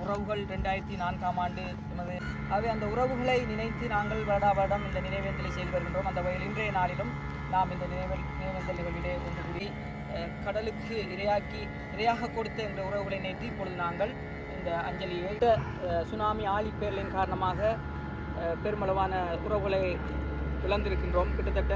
உறவுகள் ரெண்டாயிரத்தி நான்காம் ஆண்டு எமது ஆகவே அந்த உறவுகளை நினைத்து நாங்கள் வருடா வருடம் இந்த நினைவேந்தலை செய்து வருகின்றோம். அந்த வகையில் இன்றைய நாளிலும் நாம் இந்த நினைவல் நினைவேந்தல் நிகழ்விலே ஒன்று கூடி கடலுக்கு இரையாக்கி இரையாக கொடுத்த இந்த உறவுகளை நினைத்து இப்பொழுது நாங்கள் இந்த அஞ்சலியை அஹ், சுனாமி ஆழிப்பேரலின் காரணமாக பெருமளவான உறவுகளை இழந்திருக்கின்றோம். கிட்டத்தட்ட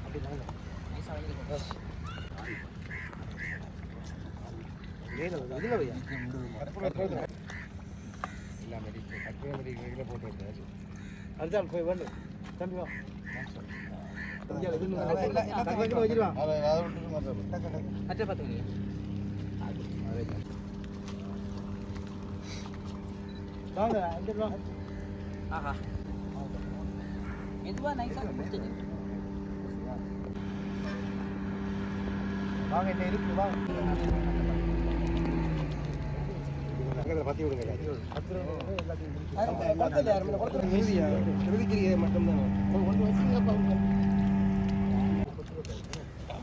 அப்படி நைஸாக வெளியே அதுதான் போய் வேண்டும் தம்பி வா ஆஹா. மெதுவாக நைஸாக பிடிச்சது வாங்க என்ன இருக்கு வாங்க பத்தி விடுங்க எல்லாத்தையும் ஒழிச்சு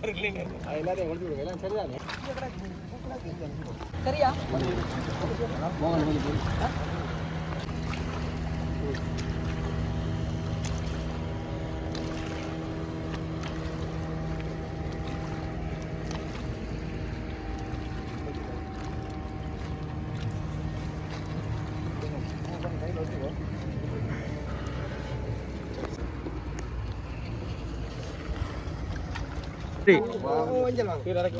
விடுங்க. எல்லாம் சரிதானே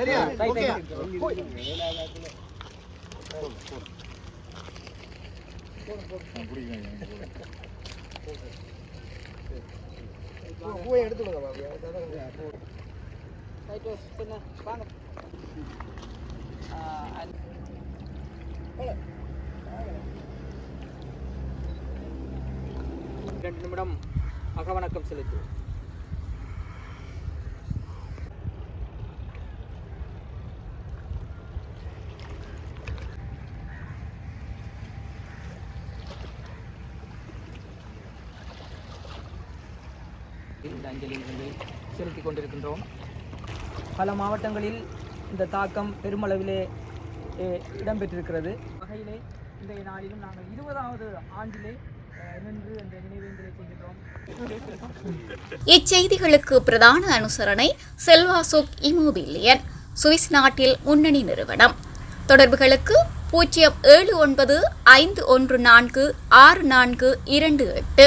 சரியா சரியா ஓகே எடுத்துடுங்க வாங்க ரெண்டு நிமிடம் அகவணக்கம் செலுத்துவோம். இந்த அஞ்சலி நிகழ்வை செலுத்தி கொண்டிருக்கின்றோம். பல மாவட்டங்களில் இந்த தாக்கம் பெருமளவிலே இடம்பெற்றிருக்கிறது. வகையிலே இன்றைய நாளிலும் நாங்கள் இருபதாவது ஆண்டிலே நின்று இச்செய்திகளுக்கு பிரதான அனுசரணை செல்வாசோக் இமோபிலியன் சுவிஸ் நாட்டில் முன்னணி நிறுவனம். தொடர்புகளுக்கு பூஜ்ஜியம் ஏழு ஒன்பது ஐந்து ஒன்று நான்கு ஆறு நான்கு இரண்டு எட்டு.